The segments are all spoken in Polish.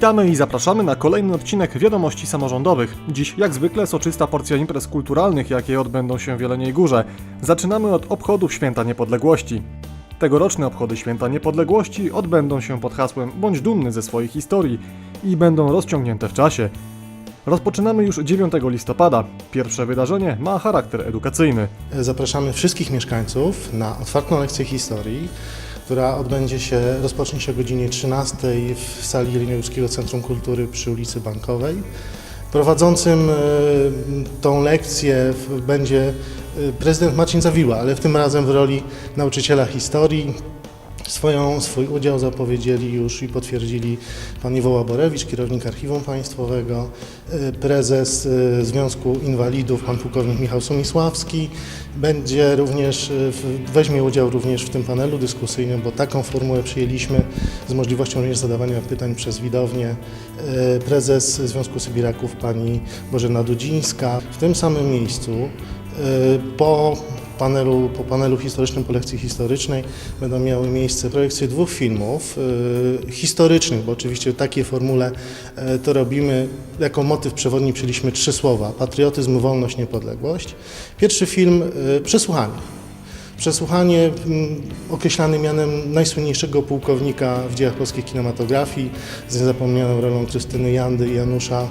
Witamy i zapraszamy na kolejny odcinek Wiadomości Samorządowych. Dziś, jak zwykle, soczysta porcja imprez kulturalnych, jakie odbędą się w Jeleniej Górze. Zaczynamy od obchodów Święta Niepodległości. Tegoroczne obchody Święta Niepodległości odbędą się pod hasłem Bądź dumny ze swojej historii i będą rozciągnięte w czasie. Rozpoczynamy już 9 listopada. Pierwsze wydarzenie ma charakter edukacyjny. Zapraszamy wszystkich mieszkańców na otwartą lekcję historii, która odbędzie się, rozpocznie się o godzinie 13 w sali Jeleniogórskiego Centrum Kultury przy ulicy Bankowej. Prowadzącym e, tą lekcję będzie e, prezydent Marcin Zawiła, ale w tym razem w roli nauczyciela historii. Swoją, swój udział zapowiedzieli już i potwierdzili pan Iwo Łaborewicz, kierownik Archiwum Państwowego, e, prezes e, Związku Inwalidów, pan pułkownik Michał Sumisławski. Będzie również, w- weźmie udział również w tym panelu dyskusyjnym, bo taką formułę przyjęliśmy z możliwością również zadawania pytań przez widownię. Prezes Związku Sybiraków pani Bożena Dudzińska. W tym samym miejscu po panelu, po panelu historycznym, po lekcji historycznej będą miały miejsce projekcje dwóch filmów e, historycznych, bo oczywiście w takiej formule e, to robimy. Jako motyw przewodni przyjęliśmy trzy słowa: patriotyzm, wolność, niepodległość. Pierwszy film e, Przesłuchanie. Przesłuchanie mm, określany mianem najsłynniejszego pułkownika w dziejach polskiej kinematografii z niezapomnianą rolą Krystyny Jandy i Janusza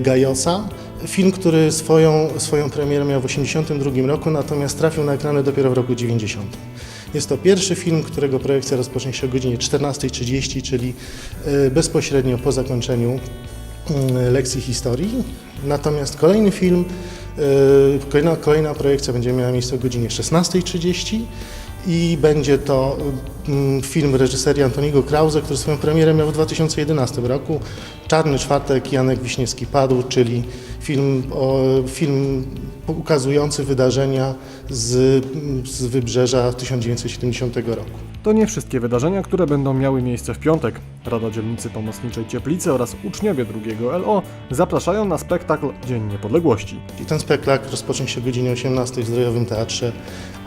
Gajosa. Film, który swoją, swoją premierę miał w 1982 roku, natomiast trafił na ekrany dopiero w roku 90. Jest to pierwszy film, którego projekcja rozpocznie się o godzinie 14.30, czyli e, bezpośrednio po zakończeniu mm, lekcji historii. Natomiast kolejny film, yy, kolejna, kolejna projekcja będzie miała miejsce o godzinie 16.30 i będzie to mm, film reżyserii Antoniego Krause, który swoją premierę miał w 2011 roku. Czarny czwartek, Janek Wiśniewski padł, czyli film, o, film ukazujący wydarzenia z, z wybrzeża 1970 roku. To nie wszystkie wydarzenia, które będą miały miejsce w piątek. Rada Dzielnicy Pomocniczej Cieplicy oraz uczniowie drugiego LO zapraszają na spektakl Dzień Niepodległości. I ten spektakl rozpocznie się o godzinie 18 w Zdrojowym Teatrze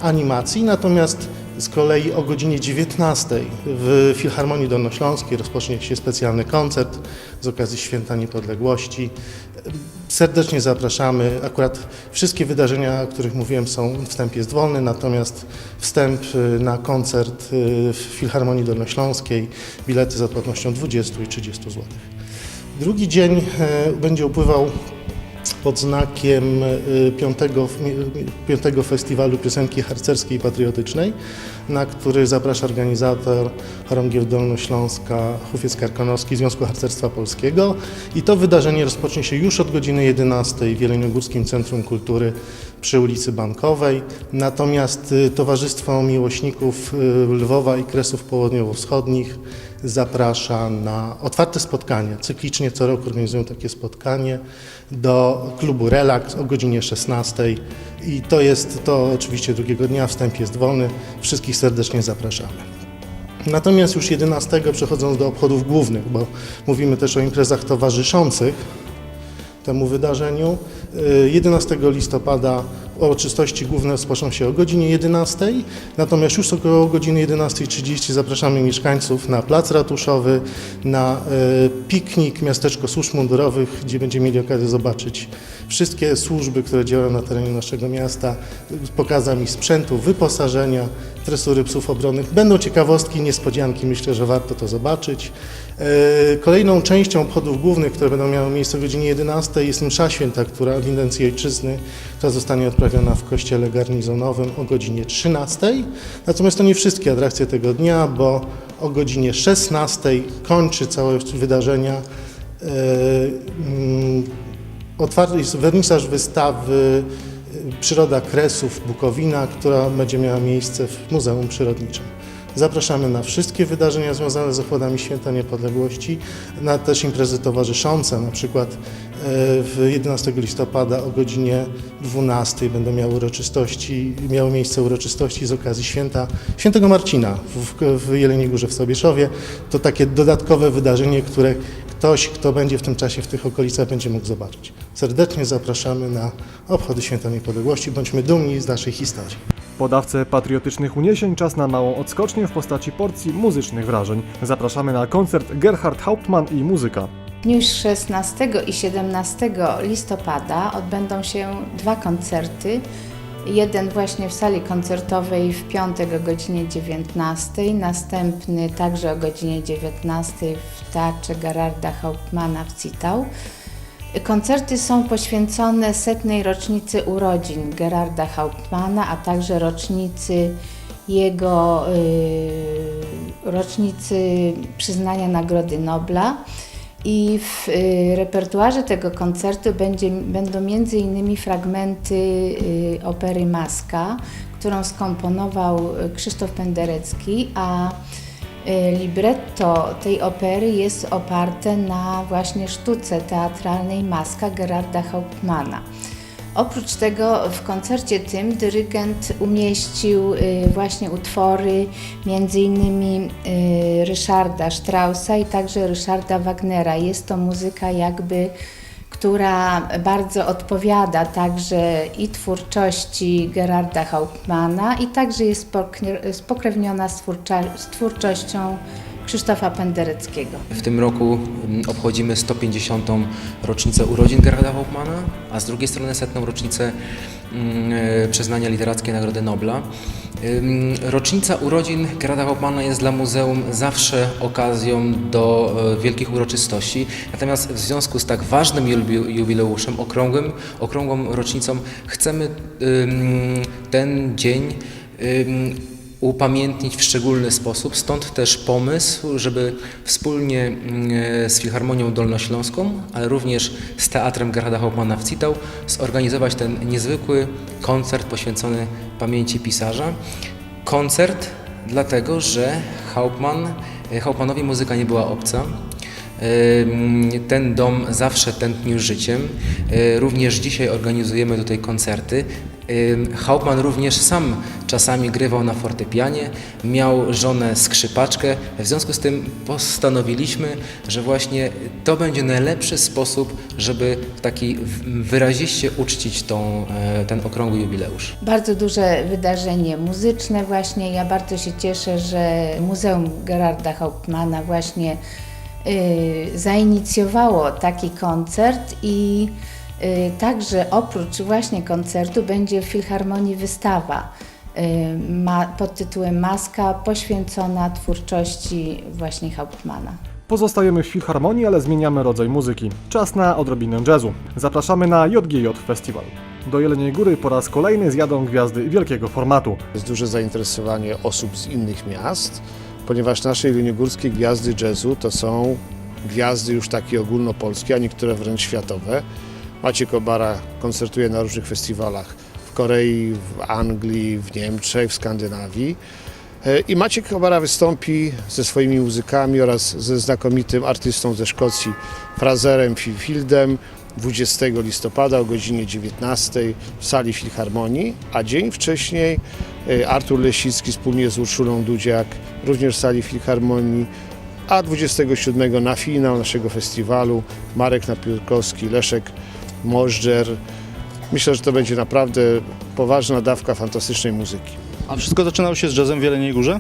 Animacji, natomiast z kolei o godzinie 19 w Filharmonii Dolnośląskiej rozpocznie się specjalny koncert z okazji Święta Niepodległości. Serdecznie zapraszamy. Akurat wszystkie wydarzenia, o których mówiłem, są, wstęp jest wolny, natomiast wstęp y, na koncert y, w Filharmonii Dolnośląskiej, bilety z odpłatnością 20 i 30 zł. Drugi dzień e, będzie upływał pod znakiem y, piątego, piątego Festiwalu Piosenki Harcerskiej i Patriotycznej, na który zaprasza organizator Chorągiew Dolnośląska, Hufiec Karkonoski Związku Harcerstwa Polskiego. I to wydarzenie rozpocznie się już od godziny 11 w Jeleniogórskim Centrum Kultury przy ulicy Bankowej. Natomiast y, Towarzystwo Miłośników y, Lwowa i Kresów Południowo-Wschodnich zaprasza na otwarte spotkanie. Cyklicznie co roku organizują takie spotkanie do klubu Relax o godzinie 16 i to jest to oczywiście drugiego dnia, wstęp jest wolny. Wszystkich serdecznie zapraszamy. Natomiast już 11 przechodząc do obchodów głównych, bo mówimy też o imprezach towarzyszących temu wydarzeniu. Y, 11 listopada uroczystości główne rozpoczną się o godzinie 11, natomiast już około godziny 11.30 zapraszamy mieszkańców na plac ratuszowy, na y, piknik Miasteczko Służb Mundurowych, gdzie będziemy mieli okazję zobaczyć wszystkie służby, które działają na terenie naszego miasta, pokazem ich sprzętu, wyposażenia, tresury psów obronnych. Będą ciekawostki, niespodzianki, myślę, że warto to zobaczyć. E, Kolejną częścią obchodów głównych, które będą miały miejsce o godzinie 11 jest msza święta, która w intencji ojczyzny, która zostanie odprawiona w kościele garnizonowym o godzinie 13. Natomiast to nie wszystkie atrakcje tego dnia, bo o godzinie 16 kończy całe wydarzenia e, mm, otwarty jest wernisaż wystawy y, Przyroda Kresów Bukowina, która będzie miała miejsce w Muzeum Przyrodniczym. Zapraszamy na wszystkie wydarzenia związane z obchodami Święta Niepodległości, na też imprezy towarzyszące, na przykład e, w 11 listopada o godzinie 12 będą miały uroczystości, miały miejsce uroczystości z okazji święta Świętego Marcina w, w Jeleniej Górze w Sobieszowie. To takie dodatkowe wydarzenie, które ktoś, kto będzie w tym czasie w tych okolicach, będzie mógł zobaczyć. Serdecznie zapraszamy na obchody Święta Niepodległości. Bądźmy dumni z naszej historii. Po dawce patriotycznych uniesień czas na małą odskocznię w postaci porcji muzycznych wrażeń. Zapraszamy na koncert Gerhard Hauptmann i muzyka. W dniu 16 i 17 listopada odbędą się dwa koncerty. Jeden właśnie w sali koncertowej w piątek o godzinie 19, następny także o godzinie 19 w Teatrze Gerarda Hauptmana w Citał. Koncerty są poświęcone setnej rocznicy urodzin Gerarda Hauptmana, a także rocznicy jego y, rocznicy przyznania Nagrody Nobla. I w y, repertuarze tego koncertu będzie, będą m.in. fragmenty y, opery Maska, którą skomponował Krzysztof Penderecki, a libretto tej opery jest oparte na właśnie sztuce teatralnej Maska Gerarda Hauptmana. Oprócz tego w koncercie tym dyrygent umieścił y, właśnie utwory innymi y, Ryszarda Straussa i także Ryszarda Wagnera. Jest to muzyka jakby która bardzo odpowiada także i twórczości Gerarda Hauptmana i także jest pokre- spokrewniona z, z twórczością Krzysztofa Pendereckiego. W tym roku mm, obchodzimy 150. rocznicę urodzin Gerarda Hauptmana, a z drugiej strony setną rocznicę mm, e, przyznania Literackiej Nagrody Nobla. Rocznica urodzin Gerarda Hauptmana jest dla muzeum zawsze okazją do e, wielkich uroczystości, natomiast w związku z tak ważnym jubi- jubileuszem, okrągłym, okrągłą rocznicą, chcemy ten dzień upamiętnić w szczególny sposób. Stąd też pomysł, żeby wspólnie mm, z Filharmonią Dolnośląską, ale również z Teatrem Gerarda Hauptmana w Citał zorganizować ten niezwykły koncert poświęcony pamięci pisarza. Koncert dlatego, że Hauptmann, Hauptmannowi muzyka nie była obca. Ym, Ten dom zawsze tętnił życiem. Również dzisiaj organizujemy tutaj koncerty. Hauptmann również sam czasami grywał na fortepianie, miał żonę skrzypaczkę. W związku z tym postanowiliśmy, że właśnie to będzie najlepszy sposób, żeby taki wyraziście uczcić tą, e, ten okrągły jubileusz. Bardzo duże wydarzenie muzyczne właśnie. Ja bardzo się cieszę, że Muzeum Gerarda Hauptmana właśnie y, zainicjowało taki koncert i także oprócz właśnie koncertu będzie w Filharmonii wystawa y, pod tytułem Maska poświęcona twórczości właśnie Hauptmana. Pozostajemy w Filharmonii, ale zmieniamy rodzaj muzyki. Czas na odrobinę jazzu. Zapraszamy na JGJ Festival. Do Jeleniej Góry po raz kolejny zjadą gwiazdy wielkiego formatu. Jest duże zainteresowanie osób z innych miast, ponieważ nasze jeleniogórskie gwiazdy jazzu to są gwiazdy już takie ogólnopolskie, a niektóre wręcz światowe. Maciek Obara koncertuje na różnych festiwalach w Korei, w Anglii, w Niemczech, w Skandynawii. E, I Maciek Obara wystąpi ze swoimi muzykami oraz ze znakomitym artystą ze Szkocji, Frazerem Fifildem 20 listopada o godzinie 19 w sali Filharmonii, a dzień wcześniej e, Artur Lesicki wspólnie z Urszulą Dudziak również w sali Filharmonii, a 27 na finał naszego festiwalu Marek Napiórkowski, Leszek Możdżer. Myślę, że to będzie naprawdę poważna dawka fantastycznej muzyki. A wszystko zaczynało się z jazzem w Jeleniej Górze?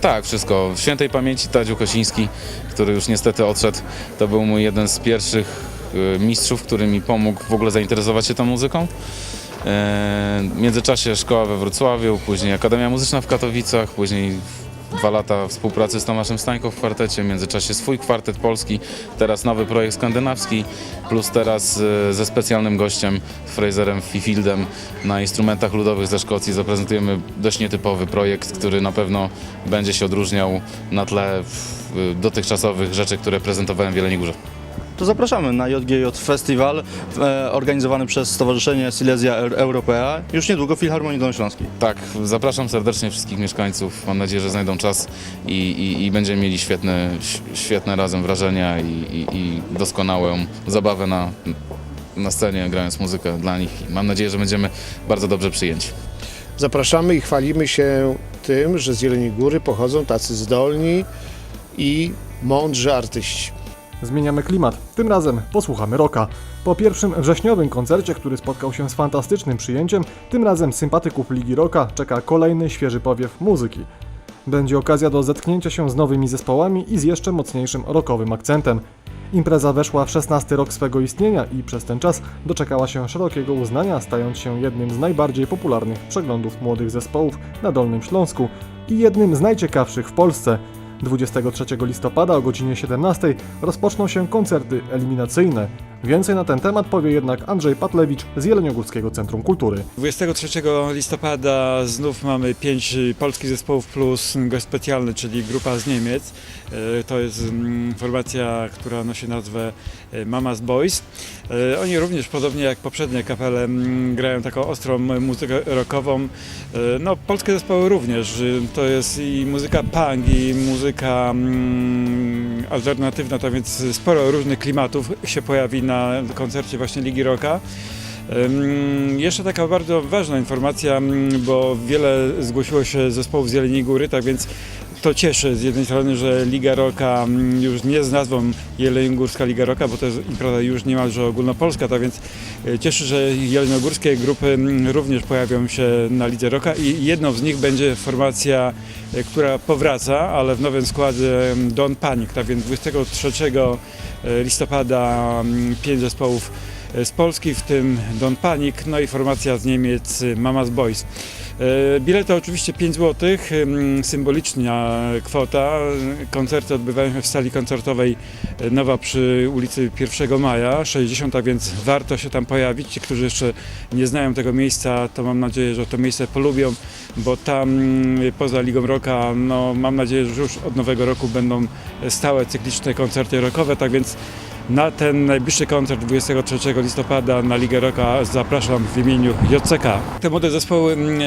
Tak, wszystko. W świętej pamięci Tadziu Kosiński, który już niestety odszedł, to był mój jeden z pierwszych y, mistrzów, który mi pomógł w ogóle zainteresować się tą muzyką. E, W międzyczasie szkoła we Wrocławiu, później Akademia Muzyczna w Katowicach, później dwa lata współpracy z Tomaszem Stańką w kwartecie, w międzyczasie swój kwartet polski, teraz nowy projekt skandynawski, plus teraz y, ze specjalnym gościem Fraserem Fifildem na instrumentach ludowych ze Szkocji zaprezentujemy dość nietypowy projekt, który na pewno będzie się odróżniał na tle dotychczasowych rzeczy, które prezentowałem w Jeleniej Górze. To zapraszamy na JGJ Festiwal e, organizowany przez Stowarzyszenie Silesia Eu- Europea już niedługo w Filharmonii Dolnośląskiej. Tak, zapraszam serdecznie wszystkich mieszkańców. Mam nadzieję, że znajdą czas i, i, i będziemy mieli świetne, świetne razem wrażenia i, i, i doskonałą zabawę na, na scenie, grając muzykę dla nich. I mam nadzieję, że będziemy bardzo dobrze przyjęci. Zapraszamy i chwalimy się tym, że z Jeleniej Góry pochodzą tacy zdolni i mądrzy artyści. Zmieniamy klimat. Tym razem posłuchamy rocka. Po pierwszym wrześniowym koncercie, który spotkał się z fantastycznym przyjęciem, tym razem sympatyków Ligi Rocka czeka kolejny świeży powiew muzyki. Będzie okazja do zetknięcia się z nowymi zespołami i z jeszcze mocniejszym rockowym akcentem. Impreza weszła w 16 rok swego istnienia i przez ten czas doczekała się szerokiego uznania, stając się jednym z najbardziej popularnych przeglądów młodych zespołów na Dolnym Śląsku i jednym z najciekawszych w Polsce. 23 listopada o godzinie 17 rozpoczną się koncerty eliminacyjne. Więcej na ten temat powie jednak Andrzej Patlewicz z Jeleniogórskiego Centrum Kultury. 23 listopada znów mamy pięć polskich zespołów plus gość specjalny, czyli grupa z Niemiec. E, To jest mm, formacja, która nosi nazwę e, Mama's Boys. E, Oni również, podobnie jak poprzednie kapele, mm, grają taką ostrą muzykę rockową. No, polskie zespoły również. To jest i muzyka punk, i muzyka mm, alternatywna, tak więc sporo różnych klimatów się pojawi na koncercie właśnie Ligi Rocka. Ym, Jeszcze taka bardzo ważna informacja, bo wiele zgłosiło się zespołów z Jeleniej Góry, tak więc to cieszy z jednej strony, że Liga Roka już nie z nazwą Jeleniogórska Liga Roka, bo to jest impreza już niemalże ogólnopolska, tak więc e, cieszy, że jeleniogórskie grupy również pojawią się na Lidze Roka i jedną z nich będzie formacja, e, która powraca, ale w nowym składzie Don Panic, tak więc 23 listopada mm, pięć zespołów z Polski, w tym Don Panic, no i formacja z Niemiec y, Mama's Boys. E, Bilety oczywiście 5 zł, symboliczna kwota. Koncerty odbywają się w sali koncertowej e, Nowa przy ulicy 1 Maja, 60, a więc warto się tam pojawić. Ci, którzy jeszcze nie znają tego miejsca, to mam nadzieję, że to miejsce polubią, bo tam mm, poza Ligą Rocka, no mam nadzieję, że już od nowego roku będą stałe cykliczne koncerty rockowe, tak więc na ten najbliższy koncert 23 listopada na Ligę Rocka zapraszam w imieniu JCK. Te młode zespoły mm,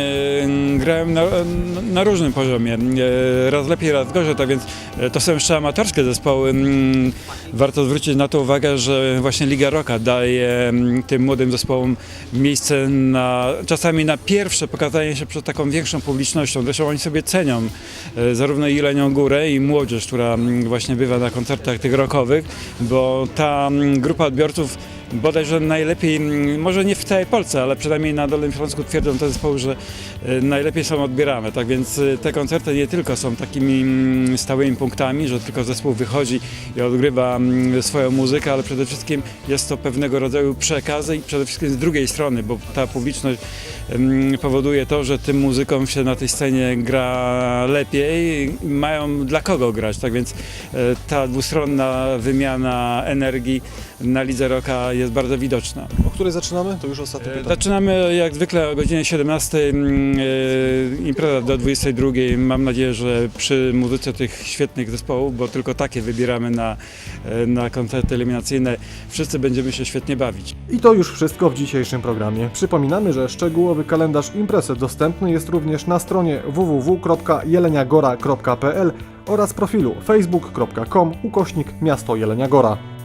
e, grają na, na różnym poziomie. E, Raz lepiej, raz gorzej, tak więc e, to są jeszcze amatorskie zespoły. Mm, Warto zwrócić na to uwagę, że właśnie Liga Rocka daje mm, tym młodym zespołom miejsce na, czasami na pierwsze pokazanie się przed taką większą publicznością. Zresztą oni sobie cenią e, zarówno Jelenią Górę i młodzież, która właśnie bywa na koncertach tych rockowych, bo ta mm, grupa odbiorców bodajże najlepiej, mm, może nie w całej Polsce, ale przynajmniej na Dolnym Śląsku twierdzą te zespoły, że e, najlepiej są odbierane. Tak więc e, te koncerty nie tylko są takimi mm, stałymi punktami, że tylko zespół wychodzi i odgrywa mm, swoją muzykę, ale przede wszystkim jest to pewnego rodzaju przekaz i przede wszystkim z drugiej strony, bo ta publiczność powoduje to, że tym muzykom się na tej scenie gra lepiej, mają dla kogo grać, tak więc e, ta dwustronna wymiana energii na Lidze Rocka jest bardzo widoczna. O której zaczynamy? To już ostatnie E, pytanie. Zaczynamy jak zwykle o godzinie 17, mm, e, impreza do 22. Mam nadzieję, że przy muzyce tych świetnych zespołów, bo tylko takie wybieramy na, e, na koncerty eliminacyjne, wszyscy będziemy się świetnie bawić. I to już wszystko w dzisiejszym programie. Przypominamy, że szczegółowy kalendarz imprez dostępny jest również na stronie www.jeleniagora.pl oraz profilu facebook.com ukośnik miasto Jelenia Góra.